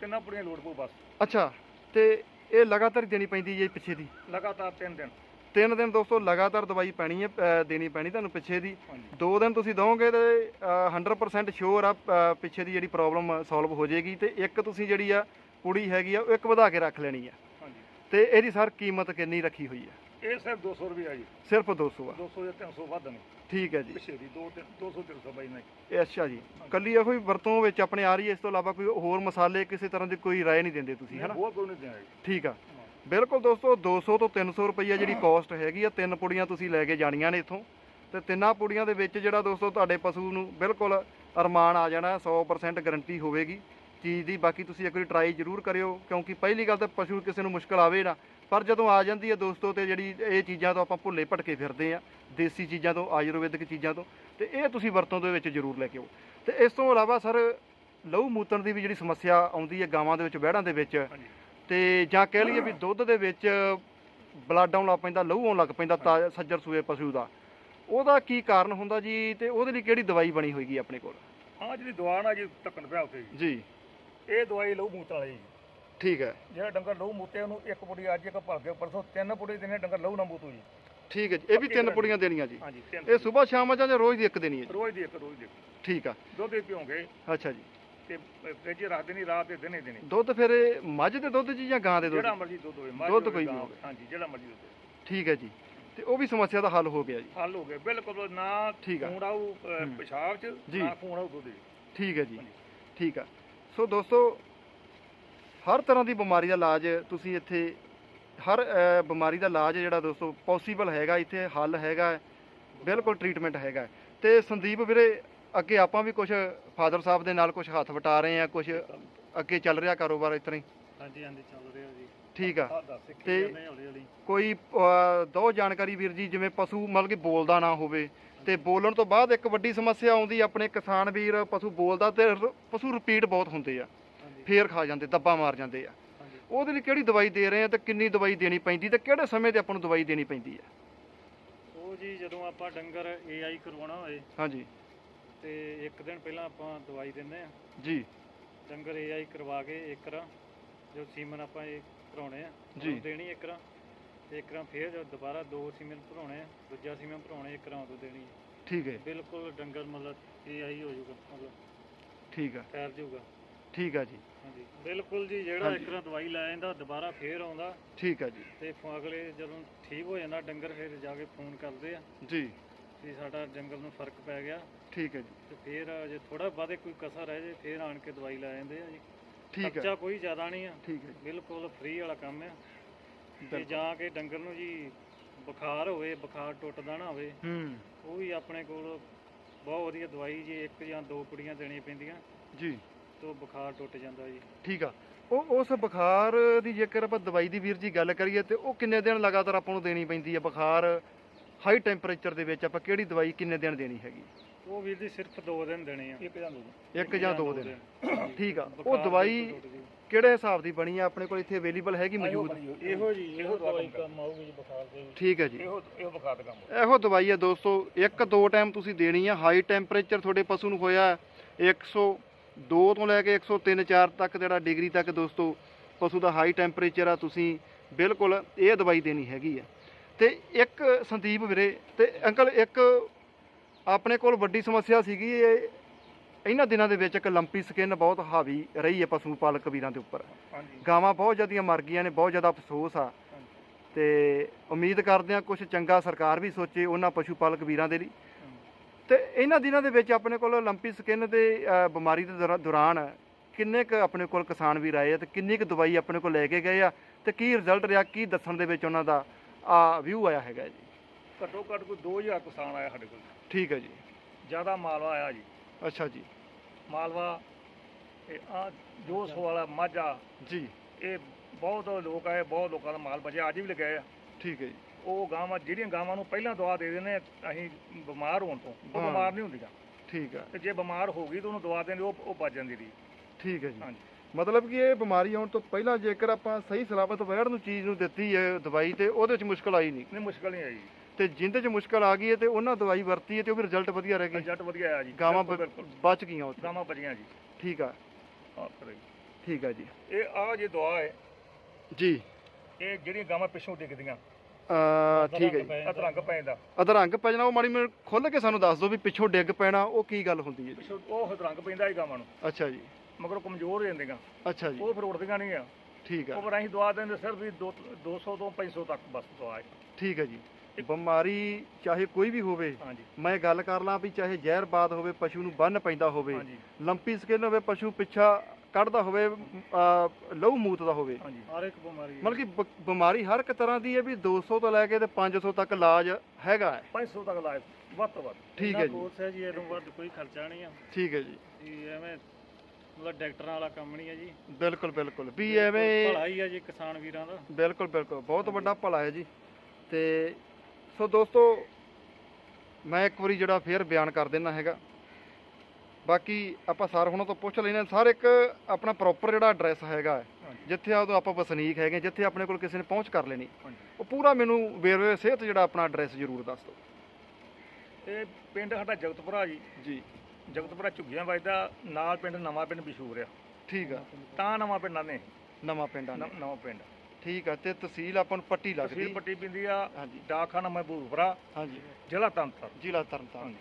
ਤਿੰਨਾਂ ਪੁੜੀਆਂ ਲੋੜ ਪਊ ਬਸ। ਅੱਛਾ ਤੇ ਇਹ ਲਗਾਤਾਰ ਦੇਣੀ ਪੈਂਦੀ ਹੈ ਜੀ ਪਿੱਛੇ ਦੀ? ਲਗਾਤਾਰ ਤਿੰਨ ਦਿਨ। ਤਿੰਨ ਦਿਨ ਦੋਸਤੋ ਲਗਾਤਾਰ ਦਵਾਈ ਪੈਣੀ ਹੈ ਅ, ਦੇਣੀ ਪੈਣੀ ਤੁਹਾਨੂੰ ਪਿੱਛੇ ਦੀ। ਹਾਂਜੀ। ਦੋ ਦਿਨ ਤੁਸੀਂ ਦੋਗੇ ਤੇ ਅ, 100% ਸ਼ੋਰ ਆ ਅ, ਪਿੱਛੇ ਦੀ ਜਿਹੜੀ ਪ੍ਰੋਬਲਮ ਸੋਲਵ ਹੋ ਜਾਏਗੀ। ਤੇ ਇੱਕ ਤੁਸੀਂ ਜਿਹੜੀ ਆ ਕੁੜੀ ਹੈਗੀ ਆ ਉਹ ਇੱਕ ਵਧਾ ਕੇ ਰੱਖ ਲੈਣੀ ਆ। ਹਾਂਜੀ। ਤੇ ਇਹਦੀ ਸਰ ਕੀਮਤ ਕਿੰਨੀ ਰੱਖੀ ਹੋਈ ਆ? ਇਹ ਸਿਰਫ 200 ਰੁਪਏ ਜੀ। ਸਿਰਫ 200 ਆ। 200 ਜਾਂ 300 ਵੱਧ ਨਹੀਂ। ਠੀਕ ਹੈ ਜੀ। ਪਿੱਛੇ ਦੀ 2 200 300 ਬਾਈ ਨਹੀਂ ਇਹ ਅੱਛਾ ਜੀ। ਕੱਲੀ ਇਹੋ ਹੀ ਵਰਤੋਂ ਵਿੱਚ ਆਪਣੇ ਆ ਰਹੀ ਹੈ ਇਸ ਤੋਂ ਇਲਾਵਾ ਕੋਈ ਹੋਰ ਮਸਾਲੇ ਕਿਸੇ ਤਰ੍ਹਾਂ ਦੀ ਕੋਈ ਰਾਏ ਨਹੀਂ ਦਿੰਦੇ ਤੁਸੀਂ ਹਨਾ? ਹੋਰ ਕੋਈ ਨਹੀਂ ਜੀ ਠੀਕ ਆ। ਬਿਲਕੁਲ ਦੋਸਤੋ 200 ਤੋਂ 300 ਰੁਪਈਆ ਜਿਹੜੀ ਕਾਸਟ ਹੈਗੀ ਆ ਤਿੰਨ ਪੁੜੀਆਂ ਤੁਸੀਂ ਲੈ ਕੇ ਜਾਣੀਆਂ ਨੇ ਇੱਥੋਂ। ਤੇ ਤਿੰਨਾਂ ਪੁੜੀਆਂ ਦੇ ਵਿੱਚ ਜਿਹੜਾ ਦੋਸਤੋ ਤੁਹਾਡੇ ਪਸ਼ੂ ਨੂੰ ਬਿਲਕੁਲ ਅਰਮਾਨ ਆ ਜਾਣਾ 100% ਗਾਰੰਟੀ ਹੋਵੇਗੀ। ਚੀਜ਼ ਦੀ ਬਾਕੀ ਤੁਸੀਂ ਇੱਕ ਵਾਰੀ ਟਰਾਈ ਜ਼ਰੂਰ ਕਰਿਓ ਕਿਉਂਕਿ ਪਹਿਲੀ ਗੱਲ ਤਾਂ ਪਸ਼ੂ ਕਿਸੇ ਨੂੰ ਮੁਸ਼ਕਲ ਆਵੇ ਨਾ। ਪਰ ਜਦੋਂ ਆ ਜਾਂਦੀ ਹੈ ਦੋਸਤੋ ਤੇ ਜਿਹੜੀ ਇਹ ਚੀਜ਼ਾਂ ਤੋਂ ਆਪਾਂ ਭੁੱਲੇ ਭਟਕੇ ਫਿਰਦੇ ਆ ਦੇਸੀ ਚੀਜ਼ਾਂ ਤੋਂ ਆਯੁਰਵੈਦਿਕ ਚੀਜ਼ਾਂ ਤੋਂ ਤੇ ਇਹ ਤੁਸੀਂ ਵਰਤੋਂ ਦੇ ਵਿੱਚ ਜ਼ਰੂਰ ਲੈ ਕੇ ਆਓ। ਤੇ ਇਸ ਤੋਂ ਇਲਾਵਾ ਸਰ ਲਹੂ ਮੂਤਣ ਦੀ ਵੀ ਜਿਹੜੀ ਸਮੱਸਿਆ ਆਉਂਦੀ ਹੈ ਗਾਵਾਂ ਦੇ ਵਿੱਚ ਵਹਿੜਾਂ ਦੇ ਵਿੱਚ ਤੇ ਜਾਂ ਕਹਿ ਲਈਏ ਵੀ ਦੁੱਧ ਦੇ ਵਿੱਚ ਬਲੱਡ ਆਉਣ ਲੱਗ ਪੈਂਦਾ ਲਹੂ ਆਉਣ ਲੱਗ ਪੈਂਦਾ ਤਾ- ਸੱਜਰ ਸੂਏ ਪਸ਼ੂ ਦਾ। ਉਹਦਾ ਕੀ ਕਾਰਨ ਹੁੰਦਾ ਜੀ ਤੇ ਉਹਦੇ ਲਈ ਕਿਹੜੀ ਦਵਾਈ ਬਣੀ ਹੋਈਗੀ ਆਪਣੇ ਕੋਲ? ਹਾਂ ਜਿਹੜੀ ਦਵਾ ਨਾ ਜੀ ਟੱਕਣ ਪਿਆ ਉੱਥੇ ਜੀ। ਇਹ ਦਵਾਈ ਲਹੂ ਮੂਤਰ ਵਾਲੀ ਜੀ। ਠੀਕ ਹੈ। ਜਿਹੜਾ ਡੰਗਰ ਲਹੂ ਮੂਤੇ ਉਹਨੂੰ ਇੱਕ ਪੁੜੀ ਅੱਜ ਇੱਕ ਭਰ ਕੇ ਪਰਸੋਂ ਤਿੰਨ ਪੁੜੀ ਦੇਣੇ ਡੰਗਰ ਲਹੂ ਨਾ ਮੂਤੂ ਜੀ। ਠੀਕ ਹੈ ਜੀ ਇਹ ਵੀ ਤਿੰਨ ਪੁੜੀਆਂ ਦੇਣੀਆਂ ਜੀ। ਹਾਂਜੀ ਤਿੰਨ ਇਹ ਸਵੇਰ ਸ਼ਾਮ ਜਾਂ ਰੋਜ਼ ਦੀ ਇੱਕ ਦੇਣੀ ਹੈ ਜੀ? ਰੋਜ਼ ਦੀ ਇੱਕ ਰੋਜ਼ ਦੀ ਇੱਕ। ਠੀਕ ਆ। ਦੁੱਧ ਹੀ ਪਿਓਗੇ। ਅੱਛਾ ਜੀ। ਤੇ ਫ੍ਰਿਜ ਰੱਖ ਦੇਣੀ ਰਾਤ ਤੇ ਦਿਨੇ ਦੇਣੀ। ਦੁੱਧ ਫਿਰ ਇਹ ਮੱਝ ਦੇ ਦੁੱਧ ਜੀ ਜਾਂ ਗਾਂ ਦੇ ਦੁੱਧ? ਜਿਹੜਾ ਮਰਜ਼ੀ ਦੁੱਧ ਹੋਵੇ ਮੱਝ ਦੁੱਧ ਹੋਵੇ, ਕੋਈ ਵੀ ਗਾਂ, ਹੋਵੇ। ਹਾਂਜੀ ਜਿਹੜਾ ਮਰਜ਼ੀ ਦੁੱਧ ਹੋਵੇ। ਠੀਕ ਹੈ ਜੀ। ਤੇ ਉਹ ਵੀ ਸਮੱਸਿਆ ਦਾ ਹੱਲ ਹੋ ਗਿਆ ਜੀ। ਹੱਲ ਹੋ ਗਿਆ। ਬਿਲਕੁਲ ਨਾ ਠੀਕ ਆ। ਖੂਨ ਆਊ ਅਹ, ਹੂੰ। ਪਿਸ਼ਾਬ ਚ ਜੀ। ਨਾ ਖੂਨ ਆਊ ਦੁੱਧ ਚ ਠੀਕ ਹੈ ਜੀ। ਹਾਂਜੀ। ਠੀਕ ਆ। ਸੋ ਦੋਸਤੋ ਹਰ ਤਰ੍ਹਾਂ ਦੀ ਬਿਮਾਰੀ ਦਾ ਇਲਾਜ ਤੁਸੀਂ ਇੱਥੇ ਹਰ ਅ, ਬਿਮਾਰੀ ਦਾ ਇਲਾਜ ਜਿਹੜਾ ਦੋਸਤੋ ਪੋਸੀਬਲ ਹੈਗਾ ਇੱਥੇ ਹੱਲ ਹੈਗਾ ਬਿਲਕੁਲ ਟ੍ਰੀਟਮੈਂਟ ਹੈਗਾ। ਤੇ ਸੰਦੀਪ ਵੀਰੇ ਅੱਗੇ ਆਪਾਂ ਵੀ ਕੁਝ ਫਾਦਰ ਸਾਹਿਬ ਦੇ ਨਾਲ ਕੁਝ ਹੱਥ ਵਟਾ ਰਹੇ ਆ ਕੁਝ ਅੱਗੇ ਚੱਲ ਰਿਹਾ ਕਾਰੋਬਾਰ ਇਸ ਤਰ੍ਹਾਂ ਹੀ? ਹਾਂਜੀ ਹਾਂਜੀ ਚੱਲ ਰਿਹਾ ਜੀ। ਠੀਕ ਆ। ਸਿੱਖੀ ਤੇ- ਜਾਂਦੇ ਹੌਲੀ ਹੌਲੀ। ਕੋਈ ਅ, ਦੋ ਜਾਣਕਾਰੀ ਵੀਰ ਜੀ ਜਿਵੇਂ ਪਸ਼ੂ ਮਤਲਬ ਕਿ ਬੋਲਦਾ ਨਾ ਹੋਵੇ ਤੇ ਬੋਲਣ ਤੋਂ ਬਾਅਦ ਇੱਕ ਵੱਡੀ ਸਮੱਸਿਆ ਆਉਂਦੀ ਆਪਣੇ ਕਿਸਾਨ ਵੀਰ ਪਸ਼ੂ ਬੋਲਦਾ ਤੇ ਰ- ਪਸ਼ੂ ਰਿਪੀਟ ਬਹੁਤ ਹੁੰਦੇ ਆ। ਹਾਂਜੀ। ਫੇਰ ਖਾ ਜਾਂਦੇ ਦੱਬਾ ਮਾਰ ਜਾਂਦੇ ਆ। ਉਹਦੇ ਲਈ ਕਿਹੜੀ ਦਵਾਈ ਦੇ ਰਹੇ ਆ ਤੇ ਕਿੰਨੀ ਦਵਾਈ ਦੇਣੀ ਪੈਂਦੀ ਤੇ ਕਿਹੜੇ ਸਮੇਂ ਤੇ ਆਪਾਂ ਨੂੰ ਦਵਾਈ ਦੇਣੀ ਪੈਂਦੀ ਆ ਉਹ ਜੀ ਜਦੋਂ ਆਪਾਂ ਡੰਗਰ ਏਆਈ ਕਰਵਾਉਣਾ ਹੋਏ ਹਾਂਜੀ। ਤੇ ਇੱਕ ਦਿਨ ਪਹਿਲਾਂ ਆਪਾਂ ਦਵਾਈ ਦਿੰਦੇ ਆ ਜੀ। ਡੰਗਰ ਏਆਈ ਕਰਵਾ ਕੇ ਇੱਕ ਰਾਂ ਜੋ ਸੀਮਨ ਆਪਾਂ ਇਹ ਭਰਾਉਣੇ ਆ ਜੀ। ਦੇਣੀ ਇੱਕ ਰਾਂ ਤੇ ਇੱਕ ਰਾਂ ਫੇਰ ਜਦੋਂ ਦੁਬਾਰਾ ਦੋ ਸੀਮਨ ਭਰਾਉਣੇ ਆ ਦੂਜਾ ਸੀਮਨ ਭਰਾਉਣੇ ਇੱਕ ਰਾਂ ਉਦੋਂ ਦੇਣੀ। ਠੀਕ ਹੈ। ਬਿਲਕੁਲ ਡੰਗਰ ਮਤਲਬ ਏਆਈ ਹੋ ਜਾਊਗਾ ਮਤਲਬ ਠੀਕ ਆ। ਠਹਿਰ ਜਾਊਗਾ। ਠੀਕ ਆ ਜੀ। ਹਾਂਜੀ। ਬਿਲਕੁਲ ਜੀ ਜਿਹੜਾ ਹਾਂਜੀ। ਇੱਕ ਰਾਂ ਦਵਾਈ ਲੈ ਜਾਂਦਾ ਦੁਬਾਰਾ ਫੇਰ ਆਉਂਦਾ। ਠੀਕ ਆ ਜੀ। ਤੇ ਫ- ਅਗਲੇ ਜਦੋਂ ਠੀਕ ਹੋ ਜਾਂਦਾ ਡੰਗਰ ਫਿਰ ਜਾ ਕੇ ਫੋਨ ਕਰਦੇ ਆ। ਜੀ। ਵੀ ਸਾਡਾ ਡੰਗਰ ਨੂੰ ਫ਼ਰਕ ਪੈ ਗਿਆ। ਠੀਕ ਹੈ ਜੀ। ਤੇ ਫਿਰ ਜੇ ਥੋੜਾ ਬਾਅਦੇ ਕੋਈ ਕਸਰ ਰਹਿ ਜੇ ਫਿਰ ਆਣ ਕੇ ਦਵਾਈ ਲੈ ਜਾਂਦੇ ਆ ਜੀ। ਠੀਕ ਹੈ ਖਰਚਾ ਕੋਈ ਜ਼ਿਆਦਾ ਨਹੀਂ ਆ। ਠੀਕ ਹੈ ਬਿਲਕੁਲ ਫ੍ਰੀ ਵਾਲਾ ਕੰਮ ਆ। ਤੇ ਬਿਲਕੁਲ। ਜਾਂ ਕੇ ਡੰਗਰ ਨੂੰ ਜੀ ਬੁਖਾਰ ਹੋਵੇ ਬੁਖਾਰ ਟੁੱਟਦਾ ਨਾ ਹੋਵੇ ਹੂੰ। ਉਹ ਵੀ ਆਪਣੇ ਕੋਲ ਬਹੁਤ ਵਧੀਆ ਦਵਾਈ ਜੀ ਇੱਕ ਜਾਂ ਦੋ ਕੁੜੀਆਂ ਦੇਣੀਆਂ ਪੈਂਦੀਆਂ। ਜੀ। ਤੋਂ ਬੁਖਾਰ ਟੁੱਟ ਜਾਂਦਾ ਜੀ। ਠੀਕ ਆ। ਉਹ ਉਸ ਬੁਖਾਰ ਦੀ ਜੇਕਰ ਆਪਾਂ ਦਵਾਈ ਦੀ ਵੀਰ ਜੀ ਗੱਲ ਕਰੀਏ ਤੇ ਉਹ ਕਿੰਨੇ ਦਿਨ ਲਗਾਤਾਰ ਆਪਾਂ ਨੂੰ ਦੇਣੀ ਪੈਂਦੀ ਹੈ ਬੁਖਾਰ? ਹਾਈ ਟੈਂਪਰੇਚਰ ਦੇ ਵਿੱਚ ਆਪਾਂ ਕਿਹੜੀ ਦਵਾਈ ਕਿੰਨੇ ਦਿਨ ਦੇਣੀ ਹੈਗੀ? ਉਹ ਵੀਰ ਜੀ ਸਿਰਫ ਦੋ ਦਿਨ ਦੇਣੇ ਆ। ਇੱਕ ਜਾਂ ਦੋ ਇੱਕ ਜਾਂ ਦੋ ਦਿਨ। ਠੀਕ ਆ। ਉਹ ਦਵਾਈ। ਕਿਹੜੇ ਹਿਸਾਬ ਦੀ ਬਣੀ ਆ? ਆਪਣੇ ਕੋਲ ਇੱਥੇ ਅਵੇਲੇਬਲ ਹੈਗੀ ਮੌਜੂਦ? ਇਹੋ ਜੀ ਇਹੋ ਦਵਾ ਦਵਾਈ ਕੰਮ ਕੰਮ ਆਊਗੀ ਜੀ ਬੁਖਾਰ ਦੇ। ਠੀਕ ਹੈ ਜੀ। ਇਹੋ ਇਹੋ ਬੁਖਾਰ ਦਾ ਕੰਮ ਇਹੋ ਦਵਾਈ ਹੈ ਦੋਸਤੋ। ਇੱਕ ਦੋ ਟਾਈਮ ਤੁਸੀਂ ਦੇਣੀ ਆ। ਹਾਈ ਟੈਂਪਰੇਚਰ ਤੁਹਾਡੇ ਪਸ਼ੂ ਨੂੰ ਹੋਇਆ। 102 ਤੋਂ ਲੈ ਕੇ 103 4 ਤੱਕ ਜਿਹੜਾ ਡਿਗਰੀ ਤੱਕ ਦੋਸਤੋ ਪਸ਼ੂ ਦਾ ਹਾਈ ਟੈਂਪਰੇਚਰ ਆ ਤੁਸੀਂ ਬਿਲਕੁਲ ਇਹ ਦਵਾਈ ਦੇਣੀ ਹੈਗੀ ਆ। ਤੇ ਇੱਕ ਸੰਦੀਪ ਵੀਰੇ ਤੇ ਅੰਕਲ ਇੱਕ ਆਪਣੇ ਕੋਲ ਵੱਡੀ ਸਮੱਸਿਆ ਸੀਗੀ ਇਹ ਇਹਨਾਂ ਦਿਨਾਂ ਦੇ ਵਿੱਚ ਇੱਕ ਲੰਪੀ ਸਕਿਨ ਬਹੁਤ ਹਾਵੀ ਰਹੀ ਹੈ ਪਸ਼ੂ ਪਾਲਕ ਵੀਰਾਂ ਦੇ ਉੱਪਰ। ਗਾਵਾਂ ਬਹੁਤ ਜ਼ਿਆਦੀਆਂ ਮਰ ਗਈਆਂ ਨੇ ਬਹੁਤ ਜ਼ਿਆਦਾ ਅਫਸੋਸ ਆ। ਤੇ ਉਮੀਦ ਕਰਦੇ ਆ ਕੁਝ ਚੰਗਾ ਸਰਕਾਰ ਵੀ ਸੋਚੇ ਉਹਨਾਂ ਪਸ਼ੂ ਪਾਲਕ ਵੀਰਾਂ ਦੇ ਲਈ। ਤੇ ਇਹਨਾਂ ਦਿਨਾਂ ਦੇ ਵਿੱਚ ਆਪਣੇ ਕੋਲ ਲੰਪੀ ਸਕਿਨ ਦੇ ਅ, ਬਿਮਾਰੀ ਦੇ ਦੌਰਾ- ਦੌਰਾਨ ਕਿੰਨੇ ਕੁ ਆਪਣੇ ਕੋਲ ਕਿਸਾਨ ਵੀਰ ਆਏ ਆ ਤੇ ਕਿੰਨੀ ਕੁ ਦਵਾਈ ਆਪਣੇ ਕੋਲ ਲੈ ਕੇ ਗਏ ਆ ਤੇ ਕੀ ਰਿਜ਼ਲਟ ਰਿਹਾ ਕੀ ਦੱਸਣ ਦੇ ਵਿੱਚ ਉਹਨਾਂ ਦਾ ਆ ਵਿਊ ਆਇਆ ਹੈਗਾ ਜੀ? ਘੱਟੋ ਘੱਟ ਕੋਈ 2000 ਕਿਸਾਨ ਆਇਆ ਸਾਡੇ ਕੋਲ। ਠੀਕ ਹੈ ਜੀ। ਜ਼ਿਆਦਾ ਮਾਲਵਾ ਆਇਆ ਜੀ। ਅੱਛਾ ਜੀ। ਮਾਲਵਾ ਇਹ ਆ ਜੋਸ ਵਾਲਾ ਮਾਝਾ ਜੀ। ਇਹ ਬਹੁਤ ਲੋਕ ਆਏ ਬਹੁਤ ਲੋਕਾਂ ਦਾ ਮਾਲ ਬਚਿਆ ਅੱਜ ਵੀ ਲਗਾਏ ਆ ਠੀਕ ਹੈ ਜੀ। ਉਹ ਗਾਵਾਂ ਜਿਹੜੀਆਂ ਗਾਵਾਂ ਨੂੰ ਪਹਿਲਾਂ ਦਵਾ ਦੇ ਦਿੰਦੇ ਆ ਅਸੀਂ ਬਿਮਾਰ ਹੋਣ ਤੋਂ ਉਹ ਹਾਂ। ਬਿਮਾਰ ਨਹੀਂ ਹੁੰਦੀਆਂ। ਠੀਕ ਹੈ ਤੇ ਜੇ ਬਿਮਾਰ ਹੋ ਗਈ ਤਾਂ ਉਹਨੂੰ ਦਵਾ ਦਿੰਦੇ ਉਹ ਉਹ ਬਚ ਜਾਂਦੀ ਰਹੀ। ਠੀਕ ਹੈ ਜੀ। ਹਾਂਜੀ। ਮਤਲਬ ਕਿ ਇਹ ਬਿਮਾਰੀ ਆਉਣ ਤੋਂ ਪਹਿਲਾਂ ਜੇਕਰ ਆਪਾਂ ਸਹੀ ਸਲਾਮਤ ਵੈੜ ਨੂੰ ਚੀਜ਼ ਨੂੰ ਦਿੱਤੀ ਹੈ ਦਵਾਈ ਤੇ ਉਹਦੇ ਵਿੱਚ ਮੁਸ਼ਕਲ ਆਈ ਨਹੀਂ। ਨਹੀਂ ਮੁਸ਼ਕਲ ਨਹੀਂ ਆਈ। ਤੇ ਜਿੰਦੇ 'ਚ ਮੁਸ਼ਕਲ ਆ ਗਈ ਹੈ ਤੇ ਉਹਨਾਂ ਦਵਾਈ ਵਰਤੀ ਹੈ ਤੇ ਉਹ ਵੀ ਰਿਜ਼ਲਟ ਵਧੀਆ ਰਹਿ ਗਏ ਰਿਜ਼ਲਟ ਵਧੀਆ ਆਇਆ ਜੀ। ਗਾਵਾਂ ਬਿਲਕੁਲ, ਬ- ਬਿਲਕੁਲ ਬਚ ਗਈਆਂ ਉੱਥੇ। ਗਾਵਾਂ ਬਚੀਆਂ ਜੀ। ਠੀਕ ਆ। ਹਾਂ ਜੀ। ਠੀਕ ਆ ਜੀ। ਇਹ ਆ ਜੇ ਦਵਾ ਹੈ ਜੀ। ਇਹ ਜਿਹੜੀਆਂ ਗਾਵਾਂ ਪਿੱਛੋਂ ਡਿੱਗਦੀਆਂ ਅ ਠੀਕ ਹੈ ਜੀ। ਅਧਰੰਗ ਪੈਂਦਾ ਅਧਰੰਗ ਪੈਣਾ ਉਹ ਮਾੜੀ ਮੈਨੂੰ ਖੁੱਲ ਕੇ ਸਾਨੂੰ ਦੱਸ ਦਿਓ ਵੀ ਪਿੱਛੋਂ ਡਿੱਗ ਪੈਣਾ ਉਹ ਕੀ ਗੱਲ ਹੁੰਦੀ ਹੈ ਜੀ? ਉਹ ਅਧਰੰਗ ਪੈਂਦਾ ਇਹ ਗਾਵਾਂ ਨੂੰ। ਅੱਛਾ ਜੀ। ਮਗਰ ਕਮਜ਼ੋਰ ਹੋ ਜਾਂਦੀਆਂ। ਅੱਛਾ ਜੀ। ਉਹ ਫਿਰ ਉੱਡਦੀਆਂ ਨਹੀਂ ਆ। ਠੀਕ ਆ। ਉਹ ਫਿਰ ਅਸੀਂ ਦਵਾ ਦਿੰਦੇ ਸਿਰਫ ਵੀ ਦੋ- 200 ਤੋਂ 500 ਤੱਕ ਬਸ ਦਵਾ ਹੈ। ਠੀਕ ਹੈ ਜੀ। ਬਿਮਾਰੀ ਚਾਹੇ ਕੋਈ ਵੀ ਹੋਵੇ ਹਾਂਜੀ। ਮੈਂ ਗੱਲ ਕਰ ਲਾਂ ਵੀ ਚਾਹੇ ਜ਼ਹਿਰਬਾਦ ਹੋਵੇ ਪਸ਼ੂ ਨੂੰ ਬੰਨ ਪੈਂਦਾ ਹੋਵੇ ਹਾਂਜੀ। ਲੰਪੀ ਸਕਿਨ ਹੋਵੇ ਪਸ਼ੂ ਪਿੱਛਾ ਕੱਢਦਾ ਹੋਵੇ ਅ, ਲਹੂ ਮੂਤ ਦਾ ਹੋਵੇ। ਹਾਂਜੀ। ਹਰ ਇੱਕ ਬਿਮਾਰੀ ਮਤਲਬ ਕਿ ਬ- ਬਿਮਾਰੀ ਹਰ ਇੱਕ ਤਰ੍ਹਾਂ ਦੀ ਹੈ ਵੀ 200 ਤੋਂ ਲੈ ਕੇ ਤੇ 500 ਤੱਕ ਇਲਾਜ ਹੈਗਾ ਹੈ। 500 ਤੱਕ ਲਾਇ ਵੱਧ ਤੋਂ ਵੱਧ। ਠੀਕ ਹੈ ਜੀ। ਕੋਰਸ ਹੈ ਜੀ ਇਹਨੂੰ ਵੱਧ ਕੋਈ ਖਰਚਾ ਨਹੀਂ ਆ। ਠੀਕ ਹੈ ਜੀ। ਜੀ ਐਵੇਂ ਮਤਲਬ ਡਾਕਟਰਾਂ ਵਾਲਾ ਕੰਮ ਨਹੀਂ ਹੈ ਜੀ। ਬਿਲਕੁਲ ਬਿਲਕੁਲ। ਵੀ ਐਵੇਂ ਭਲਾ ਹੀ ਹੈ ਜੀ ਕਿਸਾਨ ਵੀਰਾਂ ਦਾ। ਬਿਲਕੁਲ ਬਿਲਕੁਲ। ਬਹੁਤ ਵੱਡਾ ਭਲਾ ਹੈ ਜੀ। ਤੇ ਸੋ ਦੋਸਤੋ ਮੈਂ ਇੱਕ ਵਾਰੀ ਜਿਹੜਾ ਫੇਰ ਬਿਆਨ ਕਰ ਦੇਣਾ ਹੈਗਾ। ਬਾਕੀ ਆਪਾਂ ਸਰ ਹੁਣਾਂ ਤੋਂ ਪੁੱਛ ਲੈਣਾ ਸਰ ਇੱਕ ਆਪਣਾ ਪ੍ਰੋਪਰ ਜਿਹੜਾ ਐਡਰੈਸ ਹੈਗਾ ਜਿੱਥੇ ਆ ਉਦੋਂ ਆਪਾਂ ਵਸਨੀਕ ਹੈਗੇ ਜਿੱਥੇ ਆਪਣੇ ਕੋਲ ਕਿਸੇ ਨੇ ਪਹੁੰਚ ਕਰ ਲੈਣੀ ਉਹ ਪੂਰਾ ਮੈਨੂੰ ਵੇਰਵੇ ਸਿਹਤ ਜਿਹੜਾ ਆਪਣਾ ਐਡਰੈਸ ਜ਼ਰੂਰ ਦੱਸ ਦਿਓ। ਇਹ ਪਿੰਡ ਸਾਡਾ ਜਗਤਪੁਰਾ ਜੀ। ਜੀ। ਜਗਤਪੁਰਾ ਝੁੱਗੀਆਂ ਵੱਜਦਾ ਨਾਲ ਪਿੰਡ ਨਵਾਂ ਪਿੰਡ ਮਸ਼ਹੂਰ ਆ। ਠੀਕ ਆ। ਤਾਂ ਨਵਾਂ ਪਿੰਡ ਆਨੇ ਨਵਾਂ ਪਿੰਡ ਨ- ਨਵਾਂ ਪਿੰਡ। ਠੀਕ ਆ ਤੇ ਤਹਿਸੀਲ ਆਪਾਂ ਨੂੰ ਪੱਟੀ ਤਹਿਸੀਲ ਲੱਗਦੀ ਪੱਟੀ ਪਿੰਦੀ ਆ ਹਾਂਜੀ। ਡਾਕਖਾਨਾ ਮਹਿਬੂਬਪੁਰਾ ਹਾਂਜੀ। ਜ਼ਿਲ੍ਹਾ ਤੰਤਰ ਜ਼ਿਲ੍ਹਾ ਤਰਨਤਾਰਨ।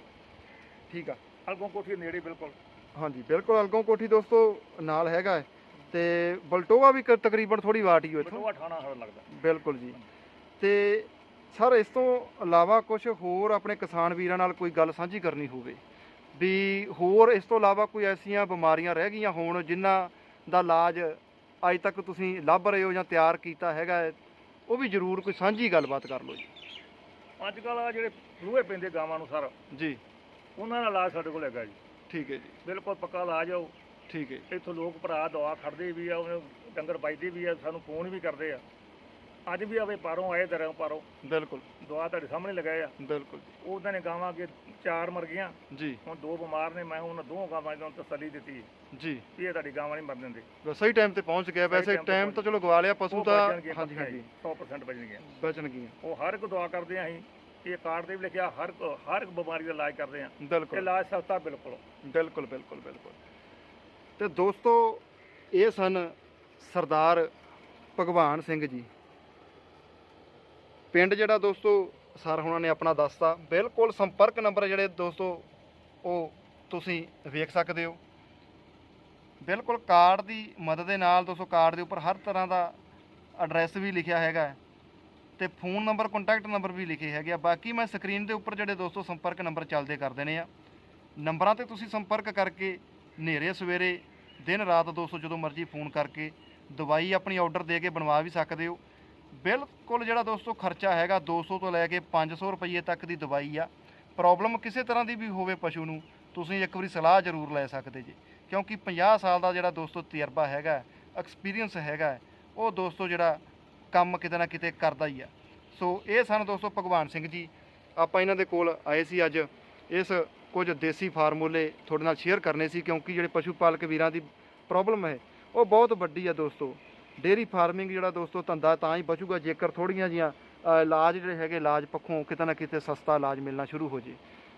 ਠੀਕ ਆ। ਅਲਗੋਂ ਕੋਠੀ ਦੇ ਨੇੜੇ ਬਿਲਕੁਲ। ਹਾਂਜੀ ਬਿਲਕੁਲ ਅਲਗੋਂ ਕੋਠੀ ਦੋਸਤੋ ਨਾਲ ਹੈਗਾ ਹੈ। ਤੇ ਬਲਟੋਆ ਵੀ ਕ- ਤਕਰੀਬਨ ਥੋੜੀ ਵਾਟ ਹੀ ਹੋ ਇੱਥੋਂ। ਬਟੋਆ ਠਾਣਾ ਹੜ ਲੱਗਦਾ। ਬਿਲਕੁਲ ਜੀ। ਤੇ ਸਰ ਇਸ ਤੋਂ ਇਲਾਵਾ ਕੁਝ ਹੋਰ ਆਪਣੇ ਕਿਸਾਨ ਵੀਰਾਂ ਨਾਲ ਕੋਈ ਗੱਲ ਸਾਂਝੀ ਕਰਨੀ ਹੋਵੇ? ਵੀ ਹੋਰ ਇਸ ਤੋਂ ਇਲਾਵਾ ਕੋਈ ਐਸੀਆਂ ਬਿਮਾਰੀਆਂ ਰਹਿ ਗਈਆਂ ਹੋਣ ਜਿਨ੍ਹਾਂ ਦਾ ਇਲਾਜ ਅੱਜ ਤੱਕ ਤੁਸੀਂ ਲੱਭ ਰਹੇ ਹੋ ਜਾਂ ਤਿਆਰ ਕੀਤਾ ਹੈਗਾ ਹੈ, ਉਹ ਵੀ ਜ਼ਰੂਰ ਕੋਈ ਸਾਂਝੀ ਗੱਲਬਾਤ ਕਰ ਲਓ ਜੀ। ਅੱਜ ਕੱਲ ਆ ਜਿਹੜੇ ਫਲੂਏ ਪੈਂਦੇ ਗਾਵਾਂ ਨੂੰ ਸਰ। ਜੀ। ਉਹਨਾਂ ਦਾ ਇਲਾਜ ਸਾਡੇ ਕੋਲ ਹੈਗਾ ਜੀ। ਠੀਕ ਹੈ ਜੀ। ਬਿਲਕੁਲ ਪੱਕਾ ਇਲਾਜ ਆ ਉਹ। ਠੀਕ ਹੈ। ਇੱਥੋਂ ਲੋਕ ਭਰਾ ਦਵਾ ਖੜਦੇ ਵੀ ਆ ਉਹਨੇ ਡੰਗਰ ਵੱਜਦੇ ਵੀ ਆ ਸਾਨੂੰ ਫੋਨ ਵੀ ਕਰਦੇ ਆ। ਅੱਜ ਵੀ ਆਵੇ ਪਾਰੋਂ ਆਏ ਦਰਾਂ ਪਾਰੋਂ। ਬਿਲਕੁਲ। ਦਵਾ ਤੁਹਾਡੇ ਸਾਹਮਣੇ ਲਗਾਏ ਆ। ਬਿਲਕੁਲ ਉਹਨਾਂ ਨੇ ਗਾਵਾਂ ਅੱਗੇ ਚਾਰ ਮਰ ਗਈਆਂ। ਜੀ। ਹੁਣ ਦੋ ਬਿਮਾਰ ਨੇ ਮੈਂ ਉਹਨਾਂ ਦੋਹਾਂ ਗਾਵਾਂ ਨੂੰ ਤਸੱਲੀ ਦਿੱਤੀ ਜੀ। ਵੀ ਇਹ ਤੁਹਾਡੀ ਗਾਵਾਂ ਨਹੀਂ ਮਰ ਦਿੰਦੇ। ਸਹੀ ਟਾਈਮ ਤੇ ਪਹੁੰਚ ਗਿਆ। ਵੈਸੇ ਟਾਈਮ ਤਾਂ ਚਲੋ ਗਵਾ ਲਿਆ ਪਸ਼ੂ ਤਾਂ ਹਾਂਜੀ ਹਾਂਜੀ। ਜੀ, 100% ਬਚਣਗੀਆਂ ਬਚਣ ਗਈਆਂ ਉਹ ਹਰ ਇੱਕ ਦੁਆ ਕਰਦੇ ਆ ਅਸੀਂ। ਇਹ ਕਾਰਡ ਤੇ ਵੀ ਲਿਖਿਆ ਹਰ ਹਰ ਇੱਕ ਬਿਮਾਰੀ ਦਾ ਇਲਾਜ ਕਰਦੇ ਆ। ਬਿਲਕੁਲ। ਇਲਾਜ ਸਸਤਾ ਬਿਲਕੁਲ। ਬਿਲਕੁਲ ਬਿਲਕੁਲ ਬਿਲਕੁਲ। ਤੇ ਦੋਸਤੋ ਇਹ ਸਨ ਸਰਦਾਰ ਭਗਵਾਨ ਸਿੰਘ ਜੀ। ਪਿੰਡ ਜਿਹੜਾ ਦੋਸਤੋ ਸਰ ਹੁਣਾਂ ਨੇ ਆਪਣਾ ਦੱਸਤਾ। ਬਿਲਕੁਲ ਸੰਪਰਕ ਨੰਬਰ ਜਿਹੜੇ ਦੋਸਤੋ ਉਹ ਤੁਸੀਂ ਵੇਖ ਸਕਦੇ ਹੋ। ਬਿਲਕੁਲ ਕਾਰਡ ਦੀ ਮਦਦ ਦੇ ਨਾਲ ਦੋਸਤੋ ਕਾਰਡ ਦੇ ਉੱਪਰ ਹਰ ਤਰ੍ਹਾਂ ਦਾ ਐਡਰੈਸ ਵੀ ਲਿਖਿਆ ਹੈਗਾ ਤੇ ਫੋਨ ਨੰਬਰ ਕੰਟੈਕਟ ਨੰਬਰ ਵੀ ਲਿਖੇ ਹੈਗੇ ਆ। ਬਾਕੀ ਮੈਂ ਸਕਰੀਨ ਦੇ ਉੱਪਰ ਜਿਹੜੇ ਦੋਸਤੋ ਸੰਪਰਕ ਨੰਬਰ ਚੱਲਦੇ ਕਰ ਦੇਣੇ ਆ। ਨੰਬਰਾਂ ਤੇ ਤੁਸੀਂ ਸੰਪਰਕ ਕਰਕੇ ਹਨੇਰੇ ਸਵੇਰੇ, ਦਿਨ ਰਾਤ ਦੋਸਤੋ ਜਦੋਂ ਮਰਜ਼ੀ ਫੋਨ ਕਰਕੇ ਦਵਾਈ ਆਪਣੀ ਆਰਡਰ ਦੇ ਕੇ ਬਣਵਾ ਵੀ ਸਕਦੇ ਹੋ। ਬਿਲਕੁਲ ਜਿਹੜਾ ਦੋਸਤੋ ਖਰਚਾ ਹੈਗਾ 200 ਤੋਂ ਲੈ ਕੇ 500 ਰੁਪਏ ਤੱਕ ਦੀ ਦਵਾਈ ਆ। ਪ੍ਰੋਬਲਮ ਕਿਸੇ ਤਰ੍ਹਾਂ ਦੀ ਵੀ ਹੋਵੇ ਪਸ਼ੂ ਨੂੰ, ਤੁਸੀਂ ਇੱਕ ਵਾਰੀ ਸਲਾਹ ਜ਼ਰੂਰ ਲੈ ਸਕਦੇ ਜੀ। ਕਿਉਂਕਿ 50 ਸਾਲ ਦਾ ਜਿਹੜਾ ਦੋਸਤੋ ਤਜਰਬਾ ਹੈਗਾ ਐਕਸਪੀਰੀਅੰਸ ਹੈਗਾ, ਉਹ ਦੋਸਤੋ ਜਿਹੜਾ ਕੰਮ ਕਿਤੇ ਨਾ ਕਿਤੇ ਕਰਦਾ ਹੀ ਆ। ਸੋ ਇਹ ਸਨ ਦੋਸਤੋ ਭਗਵਾਨ ਸਿੰਘ ਜੀ। ਆਪਾਂ ਇਹਨਾਂ ਦੇ ਕੋਲ ਆਏ ਸੀ ਅੱਜ। ਇਸ ਕੁਝ ਦੇਸੀ ਫਾਰਮੂਲੇ ਤੁਹਾਡੇ ਨਾਲ ਸ਼ੇਅਰ ਕਰਨੇ ਸੀ ਕਿਉਂਕਿ ਜਿਹੜੇ ਪਸ਼ੂ ਪਾਲਕ ਵੀਰਾਂ ਦੀ ਪ੍ਰੋਬਲਮ ਹੈ, ਉਹ ਬਹੁਤ ਵੱਡੀ ਆ ਦੋਸਤੋ। ਡੇਰੀ ਫਾਰਮਿੰਗ ਜਿਹੜਾ ਦੋਸਤੋ ਧੰਦਾ ਤਾਂ ਹੀ ਬਚੂਗਾ ਜੇਕਰ ਥੋੜੀਆਂ ਜੀਆਂ ਇਲਾਜ ਜਿਹੜੇ ਹੈਗੇ, ਇਲਾਜ ਪੱਖੋਂ ਕਿਤੇ ਨਾ ਕਿਤੇ ਸਸਤਾ ਇਲਾਜ ਮਿਲਣਾ ਸ਼ੁਰੂ ਹੋ ਜੇ।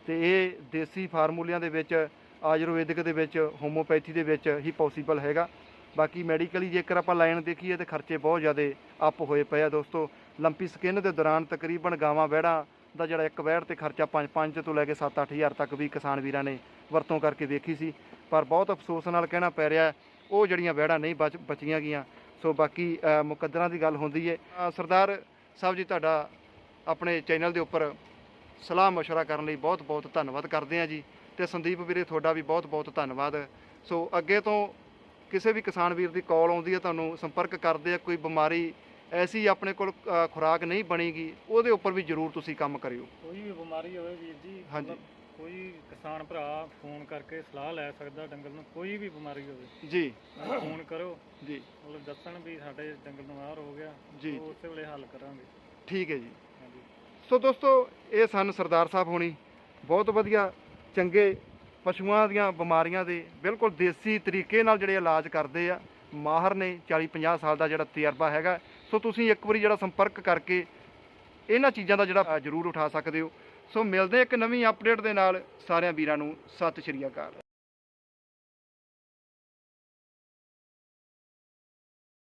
ਤੇ ਇਹ ਦੇਸੀ ਫਾਰਮੂਲਿਆਂ ਦੇ ਵਿੱਚ, ਆਯੁਰਵੈਦਿਕ ਦੇ ਵਿੱਚ ਹੋਮੋਪੈਥੀ ਦੇ ਵਿੱਚ ਹੀ ਪੋਸੀਬਲ ਹੈਗਾ। ਬਾਕੀ ਮੈਡੀਕਲੀ ਜੇਕਰ ਆਪਾਂ ਲਾਈਨ ਦੇਖੀਏ ਤੇ ਖਰਚੇ ਬਹੁਤ ਜ਼ਿਆਦਾ ਅਪ ਹੋਏ ਪਏ ਆ ਦੋਸਤੋ ਲੰਪੀ ਸਕਿਨ ਦੇ ਦੌਰਾਨ ਤਕਰੀਬਨ ਗਾਵਾਂ ਵਹਿੜਾਂ ਦਾ ਜਿਹੜਾ ਇੱਕ ਵਹਿੜ ਤੇ ਖਰਚਾ 5-5 ਤੋਂ ਲੈ ਕੇ 7-8 ਹਜ਼ਾਰ ਤੱਕ ਵੀ ਕਿਸਾਨ ਵੀਰਾਂ ਨੇ ਵਰਤੋਂ ਕਰਕੇ ਵੇਖੀ ਸੀ ਪਰ ਬਹੁਤ ਅਫਸੋਸ ਨਾਲ ਕਹਿਣਾ ਪੈ ਰਿਹਾ ਹੈ, ਉਹ ਜਿਹੜੀਆਂ ਵਹਿੜਾਂ ਨਹੀਂ ਬਚ ਬਚੀਆਂ ਗਈਆਂ ਸੋ ਬਾਕੀ ਅ, ਮੁਕੱਦਰਾਂ ਦੀ ਗੱਲ ਹੁੰਦੀ ਹੈ ਅ, ਸਰਦਾਰ ਸਾਹਿਬ ਜੀ ਤੁਹਾਡਾ ਆਪਣੇ ਚੈਨਲ ਦੇ ਉੱਪਰ ਸਲਾਹ مشورہ ਕਰਨ ਲਈ ਬਹੁਤ ਬਹੁਤ ਧੰਨਵਾਦ ਕਰਦੇ ਹਾਂ ਜੀ ਤੇ ਸੰਦੀਪ ਵੀਰੇ ਤੁਹਾਡਾ ਵੀ ਬਹੁਤ ਬਹੁਤ ਧੰਨਵਾਦ ਸੋ ਅੱਗੇ ਤੋਂ ਕਿਸੇ ਵੀ ਕਿਸਾਨ ਵੀਰ ਦੀ ਕਾਲ ਆਉਂਦੀ ਹੈ ਤੁਹਾਨੂੰ ਸੰਪਰਕ ਕਰਦੇ ਆ ਕੋਈ ਬਿਮਾਰੀ ਐਸੀ ਆਪਣੇ ਕੋਲ ਅ, ਖੁਰਾਕ ਨਹੀਂ ਬਣੀਗੀ ਉਹਦੇ ਉੱਪਰ ਵੀ ਜ਼ਰੂਰ ਤੁਸੀਂ ਕੰਮ ਕਰਿਓ। ਕੋਈ ਵੀ ਬਿਮਾਰੀ ਹੋਵੇ ਵੀਰ ਜੀ ਹਾਂਜੀ। ਮਤਲਬ ਕੋਈ ਕਿਸਾਨ ਭਰਾ ਫੋਨ ਕਰਕੇ ਸਲਾਹ ਲੈ ਸਕਦਾ ਡੰਗਰ ਨੂੰ ਕੋਈ ਵੀ ਬਿਮਾਰੀ ਹੋਵੇ। ਜੀ। ਫੋਨ ਕਰੋ। ਜੀ। ਮਤਲਬ ਦੱਸਣ ਵੀ ਸਾਡੇ ਡੰਗਰ ਨੂੰ ਆਹ ਹੋ ਗਿਆ ਜੀ। ਉਹ ਉਸੇ ਵੇਲੇ ਹੱਲ ਕਰਾਂਗੇ। ਠੀਕ ਹੈ ਜੀ। ਹਾਂਜੀ। ਸੋ ਦੋਸਤੋ ਇਹ ਸਨ ਸਰਦਾਰ ਸਾਹਿਬ ਹੋਣੀ। ਬਹੁਤ ਵਧੀਆ ਚੰਗੇ ਪਸ਼ੂਆਂ ਦੀਆਂ ਬਿਮਾਰੀਆਂ ਦੇ ਬਿਲਕੁਲ ਦੇਸੀ ਤਰੀਕੇ ਨਾਲ ਜਿਹੜੇ ਇਲਾਜ ਕਰਦੇ ਆ, ਮਾਹਰ ਨੇ 40 50 ਸਾਲ ਦਾ ਜਿਹੜਾ ਤਜਰਬਾ ਹੈਗਾ। ਸੋ ਤੁਸੀਂ ਇੱਕ ਵਾਰੀ ਜਿਹੜਾ ਸੰਪਰਕ ਕਰਕੇ ਇਹਨਾਂ ਚੀਜ਼ਾਂ ਦਾ ਜਿਹੜਾ ਜ਼ਰੂਰ ਉਠਾ ਸਕਦੇ ਹੋ। ਸੋ ਮਿਲਦੇ ਇੱਕ ਨਵੀਂ ਅਪਡੇਟ ਦੇ ਨਾਲ। ਸਾਰਿਆਂ ਵੀਰਾਂ ਨੂੰ ਸਤਿ ਸ਼੍ਰੀ ਅਕਾਲ।